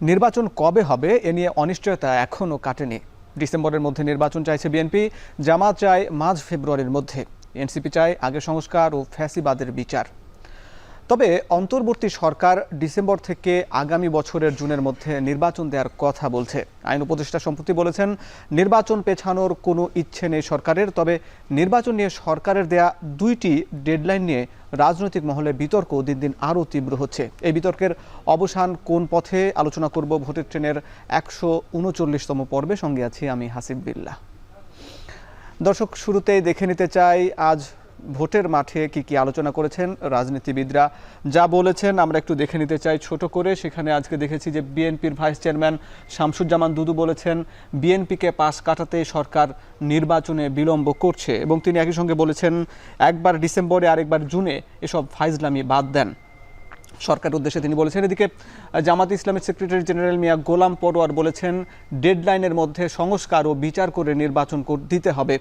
নির্বাচন কবে হবে এ নিয়ে অনিশ্চয়তা এখনও কাটেনি। ডিসেম্বরের মধ্যে নির্বাচন চাইছে বিএনপি, জামাত চায় মাঝ ফেব্রুয়ারির মধ্যে। এনসিপি চায় আগে সংস্কার ও ফ্যাসিবাদের বিচার। তবে অন্তর্বর্তী সরকার ডিসেম্বর থেকে আগামী বছরের জুনের মধ্যে নির্বাচন দেওয়ার কথা বলছে। আইন উপদেষ্টা সম্প্রতি বলেছেন, নির্বাচন পেছানোর কোনো ইচ্ছে নেই সরকারের, তবে নির্বাচন নিয়ে সরকারের দেয়া দুইটি ডেডলাইন নিয়ে রাজনৈতিক মহলে বিতর্ক দিন দিন আরও তীব্র হচ্ছে। এই বিতর্কের অবসান কোন পথে আলোচনা করব ভোটের ট্রেনের একশো উনচল্লিশতম পর্বে। সঙ্গে আছি আমি হাসিব বিল্লাহ। দর্শক, শুরুতেই দেখে নিতে চাই, আজ ভোটের মাঠে কি কি আলোচনা করেছেন রাজনীতিবিদরা? যা বলেছেন, আমরা একটু দেখে নিতে চাই ছোট করে। সেখানে আজকে দেখেছি যে বিএনপির ভাইস চেয়ারম্যান শামসুজ্জামান দুদু বলেছেন, বিএনপিকে পাশ কাটাতে সরকার নির্বাচনে বিলম্ব করছে। এবং তিনি একই সঙ্গে বলেছেন, একবার ডিসেম্বরে আরেকবার জুনে এসব ফাইজলামি বাদ দেন। সরকার উদ্দেশ্যে তিনি বলেছেন। এদিকে জামাত ইসলামের সেক্রেটারি জেনারেল মিয়া গোলাম পরোয়ার বলেছেন ডেডলাইনের মধ্যে সংস্কার ও বিচার করে নির্বাচন দিতে হবে।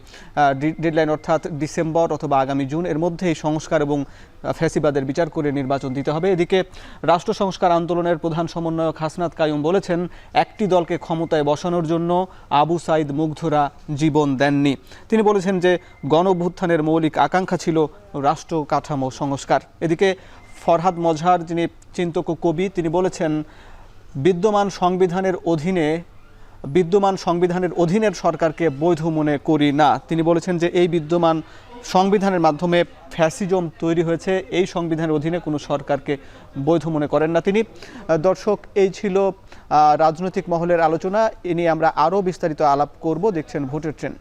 ডেডলাইন অর্থাৎ ডিসেম্বর অথবা আগামী জুন, এর মধ্যেই সংস্কার এবং ফ্যাসিবাদের বিচার করে নির্বাচন দিতে হবে। এদিকে, রাষ্ট্র সংস্কার আন্দোলনের প্রধান সমন্বয়ক হাসনাত কায়ুম বলেছেন, একটি দলকে ক্ষমতায় বসানোর জন্য আবু সাইদ মুগ্ধরা জীবন দেননি। তিনি বলেছেন যে গণ অভ্যুত্থানের মৌলিক আকাঙ্ক্ষা ছিল রাষ্ট্র কাঠামো সংস্কার। এদিকে ফরহাদ মজহার যিনি চিন্তক কবি, তিনি বলেছেন, বিদ্যমান সংবিধানের অধীনে, বিদ্যমান সংবিধানের অধীনের সরকারকে বৈধ মনে করি না। তিনি বলেছেন যে, এই বিদ্যমান সংবিধানের মাধ্যমে ফ্যাসিজম তৈরি হয়েছে। এই সংবিধানের অধীনে কোনো সরকারকে বৈধ মনে করেন না তিনি। দর্শক, এই ছিল রাজনৈতিক মহলের আলোচনা, এ নিয়ে আমরা আরও বিস্তারিত আলাপ করব। দেখছেন ভোটের ট্রেন।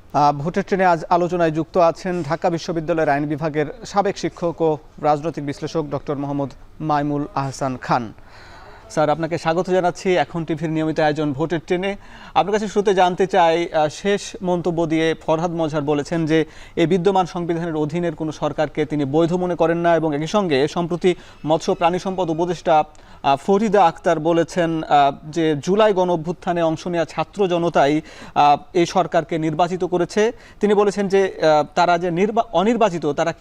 ভোটের ট্রেনে আজ আলোচনায় যুক্ত আছেন ঢাকা বিশ্ববিদ্যালয়ের আইন বিভাগের সাবেক শিক্ষক ও রাজনৈতিক বিশ্লেষক ডক্টর মোহাম্মদ মাইমুল আহসান খান। স্যার, আপনাকে স্বাগত জানাচ্ছি। এখন টিভির নিয়মিত আয়োজন ভোটের ট্রেনে। আপনার কাছে শুরুতে জানতে চাই শেষ মন্তব্য দিয়ে ফরহাদ মজহার বলেছেন যে এই বিদ্যমান সংবিধানের অধীনের কোনো সরকারকে তিনি বৈধ মনে করেন না এবং একই সঙ্গে সম্প্রতি মৎস্য প্রাণী সম্পদ উপদেষ্টা ফরিদা আক্তার বলেছেন যে জুলাই গণ অভ্যুত্থানে অংশ নেওয়া ছাত্র জনতাই এই সরকারকে নির্বাচিত করেছে। তিনি বলেছেন যে তারা যে নির্বা, অনির্বাচিত, তারা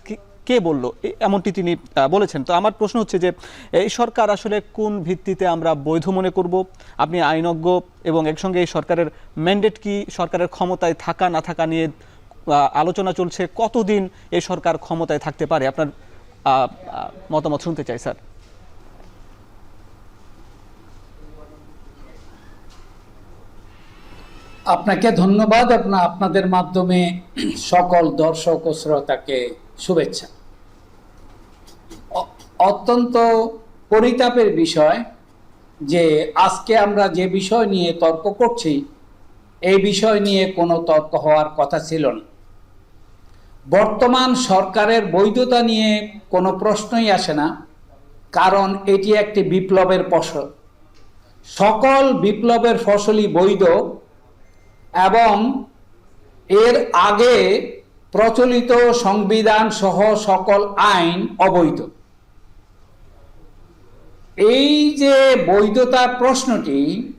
কি- বলল? এমনটি তিনি বলেছেন। তো আমার প্রশ্ন হচ্ছে যে, এই সরকার আসলে কোন ভিত্তিতে আমরা বৈধ মনে করব? আপনি আইনজ্ঞ এবং একসঙ্গে এই সরকারের ম্যান্ডেট কি? সরকারের ক্ষমতায় থাকা, না থাকা নিয়ে আলোচনা চলছে। কতদিন এই সরকার ক্ষমতায় থাকতে পারে? আপনার মতামত শুনতে চাই, স্যার। আপনাকে ধন্যবাদ। আপনা আপনাদের মাধ্যমে সকল দর্শক ও শ্রোতাকে শুভেচ্ছা। অত্যন্ত পরিতাপের বিষয় যে আজকে আমরা যে বিষয় নিয়ে তর্ক করছি, এই বিষয় নিয়ে কোনো তর্ক হওয়ার কথা ছিল না। বর্তমান সরকারের বৈধতা নিয়ে কোনো প্রশ্নই আসে না, কারণ এটি একটি বিপ্লবের ফসল। সকল বিপ্লবের ফসলই বৈধ এবং এর আগে প্রচলিত সংবিধান সহ সকল আইন অবৈধ। এই যে বৈধতার প্রশ্নটি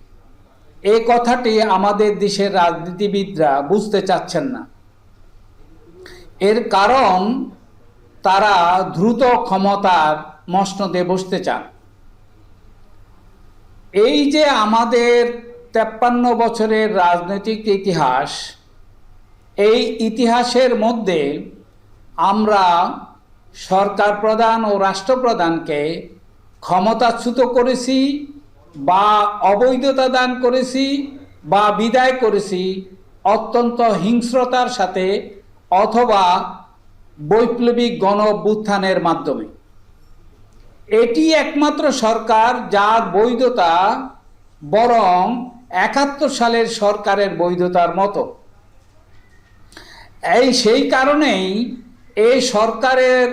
এই কথাটি আমাদের দেশের রাজনীতিবিদরা বুঝতে চাচ্ছেন না। এর কারণ, তারা দ্রুত ক্ষমতার মসনদে বসতে চান। এই যে আমাদের তেপ্পান্ন বছরের রাজনৈতিক ইতিহাস এই ইতিহাসের মধ্যে আমরা সরকার প্রধান ও রাষ্ট্রপ্রধানকে ক্ষমতাচ্যুত করেছি বা অবৈধতা দান করেছি বা বিদায় করেছি অত্যন্ত হিংস্রতার সাথে অথবা বৈপ্লবিক গণ মাধ্যমে। এটি একমাত্র সরকার যার বৈধতা বরং একাত্তর সালের সরকারের বৈধতার মতো। এই সেই কারণেই এই সরকারের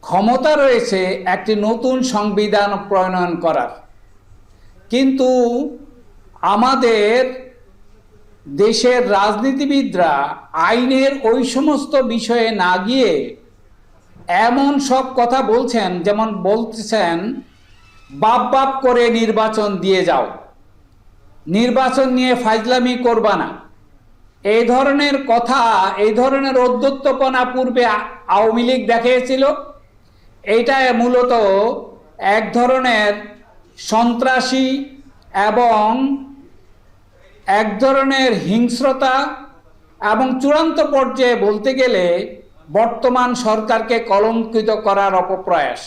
ক্ষমতা রয়েছে একটি নতুন সংবিধান প্রণয়ন করার। কিন্তু আমাদের দেশের রাজনীতিবিদরা আইনের ওই সমস্ত বিষয়ে না গিয়ে এমন সব কথা বলছেন, যেমন বলতেছেন বাপ বাপ করে নির্বাচন দিয়ে যাও। নির্বাচন নিয়ে ফাজলামি করবা না। এই ধরনের কথা, এই ধরনের অধ্যত্তপনা পূর্বে আওয়ামী লীগ দেখিয়েছিল। এইটা মূলত এক ধরনের সন্ত্রাসী এবং এক ধরনের হিংস্রতা এবং চূড়ান্ত পর্যায়ে বলতে গেলে বর্তমান সরকারকে কলঙ্কিত করার অপপ্রয়াস।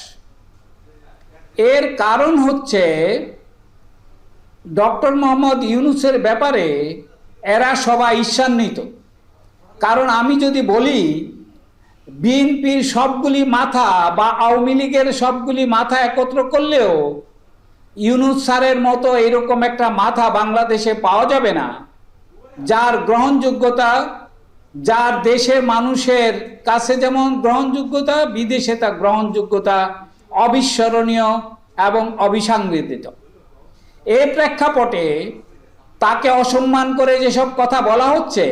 এর কারণ হচ্ছে ডক্টর মোহাম্মদ ইউনুসের ব্যাপারে এরা সবাই ঈর্ষান্বিত। কারণ আমি যদি বলি, বিএনপির সবগুলি মাথা বা আওয়ামী লীগের সবগুলি মাথা একত্র করলেও ইউনুস স্যারের মতো এরকম একটা মাথা বাংলাদেশে পাওয়া যাবে না, যার গ্রহণযোগ্যতা, যার দেশে মানুষের কাছে যেমন গ্রহণযোগ্যতা, বিদেশে তা গ্রহণযোগ্যতা অবিস্মরণীয় এবং অবিসংবেদিত এই প্রেক্ষাপটে তাকে অসম্মান করে যেসব কথা বলা হচ্ছে,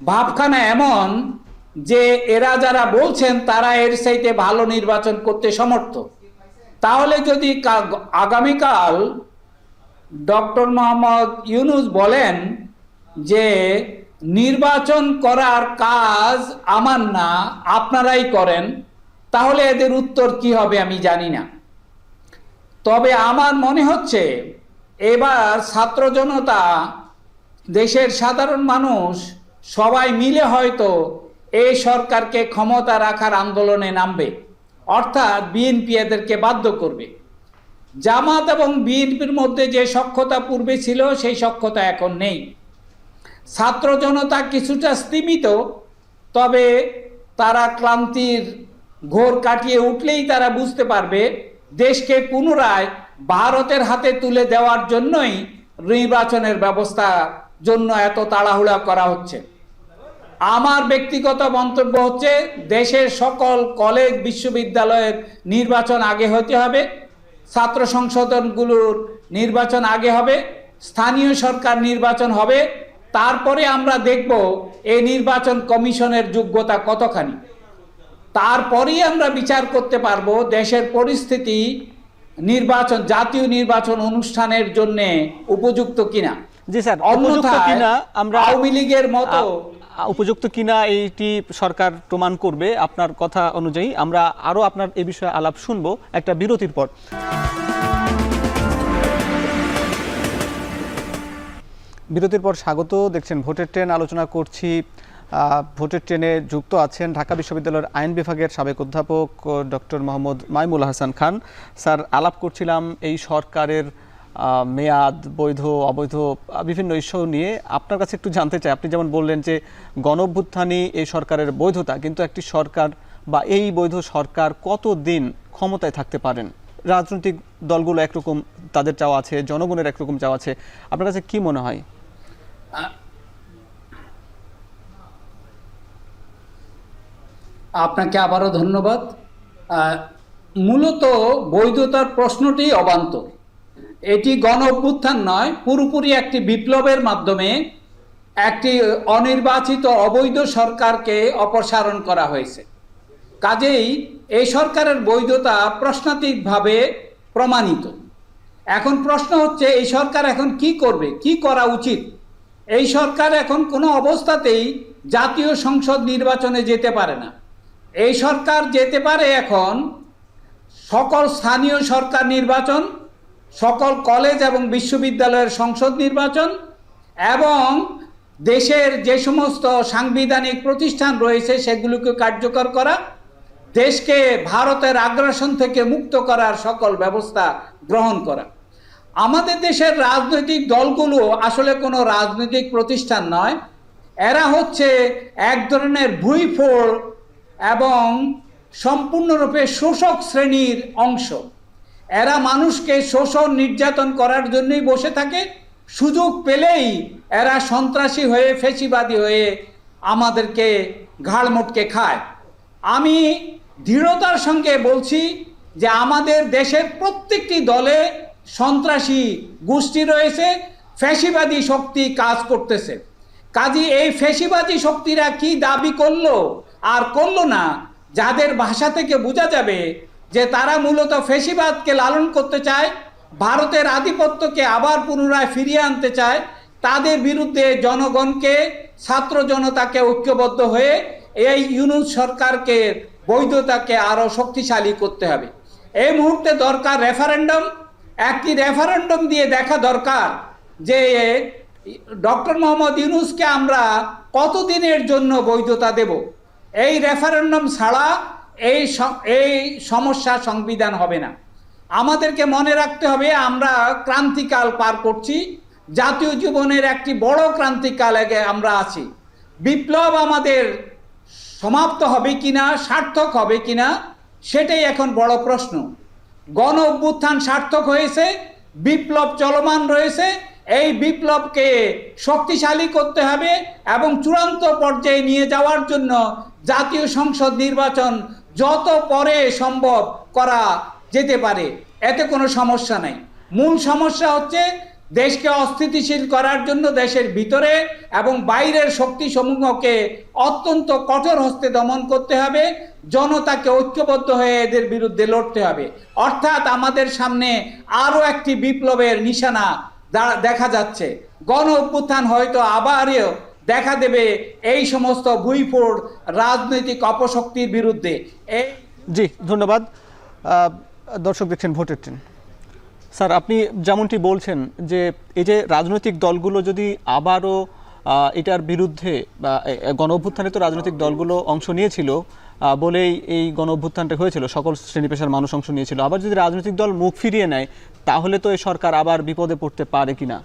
ভাবখানা এমন যে এরা যারা বলছেন তারা এর চাইতে ভালো নির্বাচন করতে সমর্থ। তাহলে যদি আগামীকাল ডক্টর মোহাম্মদ ইউনুস বলেন যে নির্বাচন করার কাজ আমার না, আপনারাই করেন, তাহলে এদের উত্তর কি হবে আমি জানি না। তবে আমার মনে হচ্ছে এবার ছাত্র জনতা, দেশের সাধারণ মানুষ, সবাই মিলে হয়তো এই সরকারকে ক্ষমতা রাখার আন্দোলনে নামবে। অর্থাৎ বিএনপি এদেরকে বাধ্য করবে। জামাত এবং বিএনপির মধ্যে যে সক্ষতা পূর্বে ছিল, সেই সক্ষতা এখন নেই। ছাত্র জনতা কিছুটা স্তীমিত, তবে তারা ক্লান্তির ঘোর কাটিয়ে উঠলেই তারা বুঝতে পারবে, দেশকে পুনরায় ভারতের হাতে তুলে দেওয়ার জন্যই নির্বাচনের ব্যবস্থা জন্য এত তাড়াহুড়া করা হচ্ছে। আমার ব্যক্তিগত মন্তব্য হচ্ছে, দেশের সকল কলেজ, বিশ্ববিদ্যালয়ের নির্বাচন আগে হতে হবে, ছাত্র সংশোধনগুলোর নির্বাচন আগে হবে, স্থানীয় সরকার নির্বাচন হবে, তারপরে আমরা দেখব এই নির্বাচন কমিশনের যোগ্যতা কতখানি। তারপরেই আমরা বিচার করতে পারব, দেশের পরিস্থিতি নির্বাচন জাতীয় নির্বাচন অনুষ্ঠানের জন্য উপযুক্ত কিনা? জি স্যার উপযুক্ত কিনা আমরা আওয়ামী লীগের মতো উপযুক্ত কিনা এইটি সরকার প্রমাণ করবে আপনার কথা অনুযায়ী। আমরা আরও আপনার এ বিষয়ে আলাপ শুনব একটা বিরতির পর। বিরতির পর স্বাগত। দেখছেন ভোটের ট্রেন আলোচনা করছি ভোটের ট্রেনে যুক্ত আছেন ঢাকা বিশ্ববিদ্যালয়ের আইন বিভাগের সাবেক অধ্যাপক ডক্টর মোহাম্মদ মাইমুল হাসান খান। স্যার, আলাপ করছিলাম এই সরকারের মেয়াদ, বৈধ, অবৈধ বিভিন্ন ইস্যু নিয়ে। আপনার কাছে একটু জানতে চাই। আপনি যেমন বললেন যে গণঅভ্যুত্থানই এই সরকারের বৈধতা, কিন্তু একটি সরকার বা এই বৈধ সরকার কত দিন ক্ষমতায় থাকতে পারেন? রাজনৈতিক দলগুলো একরকম তাদের চাওয়া আছে, জনগণের একরকম চাওয়া আছে। আপনার কাছে কি মনে হয়? আপনাকে আবারও ধন্যবাদ। মূলত বৈধতার প্রশ্নটি অবান্তর। এটি গণ অভ্যুত্থান নয়, পুরোপুরি একটি বিপ্লবের মাধ্যমে একটি অনির্বাচিত অবৈধ সরকারকে অপসারণ করা হয়েছে। কাজেই এই সরকারের বৈধতা প্রশ্নাতীতভাবে প্রমাণিত। এখন প্রশ্ন হচ্ছে, এই সরকার এখন কি করবে, কি করা উচিত? এই সরকার এখন কোনো অবস্থাতেই জাতীয় সংসদ নির্বাচনে যেতে পারে না। এই সরকার যেতে পারে এখন, সকল স্থানীয় সরকার নির্বাচন, সকল কলেজ এবং বিশ্ববিদ্যালয়ের সংসদ নির্বাচন এবং দেশের যে সমস্ত সাংবিধানিক প্রতিষ্ঠান রয়েছে সেগুলোকে কার্যকর করা, দেশকে ভারতের আগ্রাসন থেকে মুক্ত করার সকল ব্যবস্থা গ্রহণ করা। আমাদের দেশের রাজনৈতিক দলগুলো আসলে কোনো রাজনৈতিক প্রতিষ্ঠান নয়। এরা হচ্ছে এক ধরনের ভুইফোড় এবং সম্পূর্ণরূপে শোষক শ্রেণির অংশ। এরা মানুষকে শোষণ নির্যাতন করার জন্যই বসে থাকে। সুযোগ পেলেই এরা সন্ত্রাসী হয়ে, ফেসিবাদী হয়ে আমাদেরকে ঘাড় মোটকে খায়। আমি দৃঢ়তার সঙ্গে বলছি যে আমাদের দেশের প্রত্যেকটি দলে সন্ত্রাসী গোষ্ঠী রয়েছে ফ্যাসিবাদী শক্তি কাজ করতেছে। কাজী এই ফেসিবাদী শক্তিরা কি দাবি করল? আর করল না। যাদের ভাষা থেকে বোঝা যাবে যে তারা মূলত ফেসিবাদকে লালন করতে চায়, ভারতের আধিপত্যকে আবার পুনরায় ফিরিয়ে আনতে চায়, তাদের বিরুদ্ধে জনগণকে, ছাত্র জনতাকে ঐক্যবদ্ধ হয়ে এই ইউনুস সরকারকে, বৈধতাকে আরও শক্তিশালী করতে হবে। এই মুহূর্তে দরকার রেফারেন্ডাম। একটি রেফারেন্ডাম দিয়ে দেখা দরকার যে ডক্টর মোহাম্মদ ইউনুসকে আমরা কতদিনের জন্য বৈধতা দেব? এই রেফারেন্ডাম ছাড়া এই এই সমস্যা সংবিধান হবে না। আমাদেরকে মনে রাখতে হবে, আমরা ক্রান্তিকাল পার করছি। জাতীয় জীবনের একটি বড় ক্রান্তিকাল আগে আমরা আছি। বিপ্লব আমাদের সমাপ্ত হবে কিনা, সার্থক হবে কিনা, সেটাই এখন বড় প্রশ্ন। গণ অভ্যুত্থান সার্থক হয়েছে, বিপ্লব চলমান রয়েছে, এই বিপ্লবকে শক্তিশালী করতে হবে এবং চূড়ান্ত পর্যায়ে নিয়ে যাওয়ার জন্য জাতীয় সংসদ নির্বাচন যত পরে সম্ভব করা যেতে পারে, এতে কোনো সমস্যা নেই। মূল সমস্যা হচ্ছে দেশকে অস্থিতিশীল করার জন্য দেশের ভিতরে এবং বাইরের শক্তি সমূহকে অত্যন্ত কঠোর হস্তে দমন করতে হবে, জনতাকে ঐক্যবদ্ধ হয়ে এদের বিরুদ্ধে লড়তে হবে। অর্থাৎ আমাদের সামনে আরও একটি বিপ্লবের নিশানা দেখা যাচ্ছে। গণ অভ্যুত্থান হয়তো আবারও দেখা দেবে এই সমস্ত ভুইফোড় রাজনৈতিক অপশক্তির বিরুদ্ধে। এই জি, ধন্যবাদ। দর্শক দেখছেন ভোটের ট্রেন। স্যার, আপনি যেমনটি বলছেন যে এই যে রাজনৈতিক দলগুলো যদি আবারও এটার বিরুদ্ধে গণ অভ্যুত্থানে তো রাজনৈতিক দলগুলো অংশ নিয়েছিল বলেই এই গণ অভ্যুত্থানটা হয়েছিল, সকল শ্রেণি পেশার মানুষ অংশ নিয়েছিল। আবার যদি রাজনৈতিক দল মুখ ফিরিয়ে নেয়, তাহলে তো এই সরকার আবার বিপদে পড়তে পারে কিনা?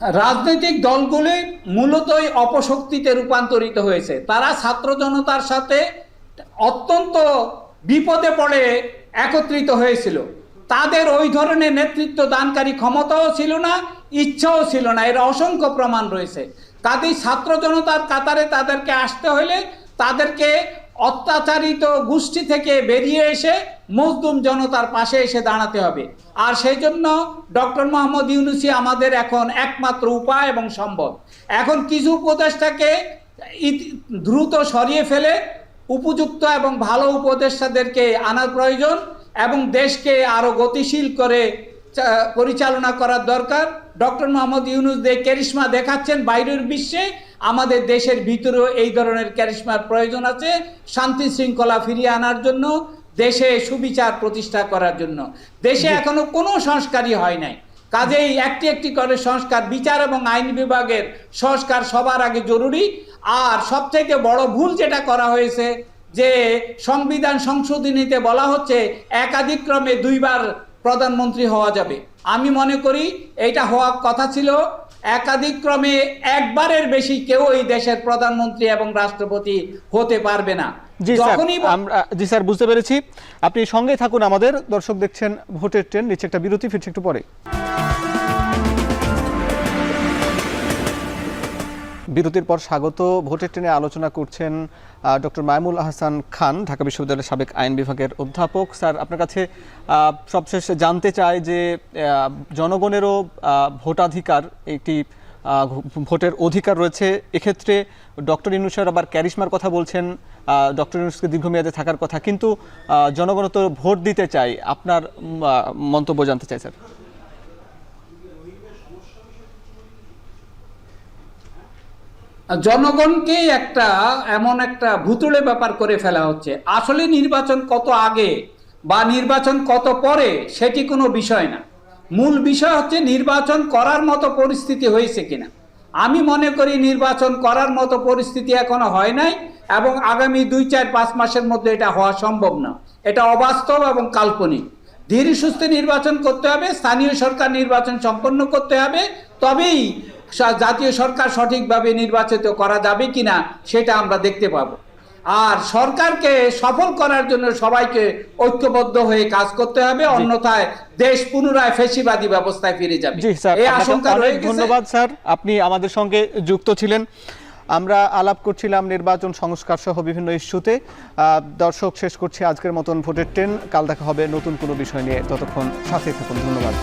রাজনৈতিক দলগুলি মূলতই অপশক্তিতে রূপান্তরিত হয়েছে। তারা ছাত্র জনতার সাথে অত্যন্ত বিপদে পড়ে একত্রিত হয়েছিল। তাদের ওই ধরনের নেতৃত্ব দানকারী ক্ষমতাও ছিল না, ইচ্ছাও ছিল না। এর অসংখ্য প্রমাণ রয়েছে। কাজেই ছাত্র জনতার কাতারে তাদেরকে আসতে হলে তাদেরকে অত্যাচারিত গোষ্ঠী থেকে বেরিয়ে এসে মজদুম জনতার পাশে এসে দাঁড়াতে হবে। আর সেই জন্য ডক্টর মোহাম্মদ ইউনুসি আমাদের এখন একমাত্র উপায় এবং সম্ভব এখন কিছু উপদেষ্টাকে দ্রুত সরিয়ে ফেলে উপযুক্ত এবং ভালো উপদেষ্টাদেরকে আনার প্রয়োজন এবং দেশকে আরও গতিশীল করে পরিচালনা করার দরকার। ডক্টর মোহাম্মদ ইউনুস যে ক্যারিশমা দেখাচ্ছেন বাইরের বিশ্বে আমাদের দেশের ভিতরেও এই ধরনের ক্যারিশমার প্রয়োজন আছে শান্তি শৃঙ্খলা ফিরিয়ে আনার জন্য দেশে সুবিচার প্রতিষ্ঠা করার জন্য। দেশে এখনও কোনো সংস্কারই হয় নাই। কাজেই একটি একটি করে সংস্কার বিচার এবং আইন বিভাগের সংস্কার সবার আগে জরুরি। আর সবথেকে বড় ভুল যেটা করা হয়েছে যে সংবিধান সংশোধনীতে বলা হচ্ছে একাধিক্রমে দুইবার প্রধানমন্ত্রী হওয়া যাবে। আমি মনে করি এটা হওয়ার কথা ছিল। একাধিক্রমে একবারের বেশি কেউ এই দেশের প্রধানমন্ত্রী এবং রাষ্ট্রপতি হতে পারবে না। জি স্যার আমরা জি স্যার বুঝতে পেরেছি। আপনি সঙ্গে থাকুন আমাদের। দর্শক দেখছেন ভোটের ট্রেন নিচে একটা বিরতি ফিরছে একটু পরে। বিরতির পর স্বাগত। ভোটের ট্রেনে আলোচনা করছেন ডক্টর মাইমুল আহসান খান, ঢাকা বিশ্ববিদ্যালয়ের সাবেক আইন বিভাগের অধ্যাপক। স্যার, আপনার কাছে সবশেষে জানতে চাই যে জনগণেরও ভোটাধিকার একটি ভোটের অধিকার রয়েছে। এক্ষেত্রে ডক্টর ইউনুসের আবার ক্যারিশমার কথা বলছেন ডক্টর ইউনুসকে দীর্ঘমেয়াদে থাকার কথা। কিন্তু জনগণ তো ভোট দিতে চাই আপনার মন্তব্য জানতে চাই, স্যার। জনগণকে একটা এমন একটা ভুতুড়ে ব্যাপার করে ফেলা হচ্ছে। আসলে নির্বাচন কত আগে বা নির্বাচন কত পরে সেটি কোনো বিষয় না। মূল বিষয় হচ্ছে নির্বাচন করার মতো পরিস্থিতি হয়েছে কিনা। আমি মনে করি নির্বাচন করার মতো পরিস্থিতি এখনও হয় নাই এবং আগামী দুই, চার, পাঁচ মাসের মধ্যে এটা হওয়া সম্ভব না। এটা অবাস্তব এবং কাল্পনিক। ধীরে সুস্থে নির্বাচন করতে হবে, স্থানীয় সরকার নির্বাচন সম্পন্ন করতে হবে, তবেই জাতীয় সরকার সঠিকভাবে নির্বাচিত করা যাবে কিনা সেটা আমরা দেখতে পাবো। আর সরকারকে সফল করার জন্য সবাইকে ঐক্যবদ্ধ হয়ে কাজ করতে হবে অন্যথায় দেশ পুনরায় ফেসিবাদী ব্যবস্থায় ফিরে যাবে। জি স্যার এই আশঙ্কা ধন্যবাদ স্যার। আপনি আমাদের সঙ্গে যুক্ত ছিলেন। আমরা আলাপ করছিলাম নির্বাচন সংস্কার সহ বিভিন্ন ইস্যুতে। দর্শক শেষ করছি আজকের মতন ভোটের ট্রেন। কাল দেখা হবে নতুন কোনো বিষয় নিয়ে। ততক্ষণ সাথে থাকুন। ধন্যবাদ।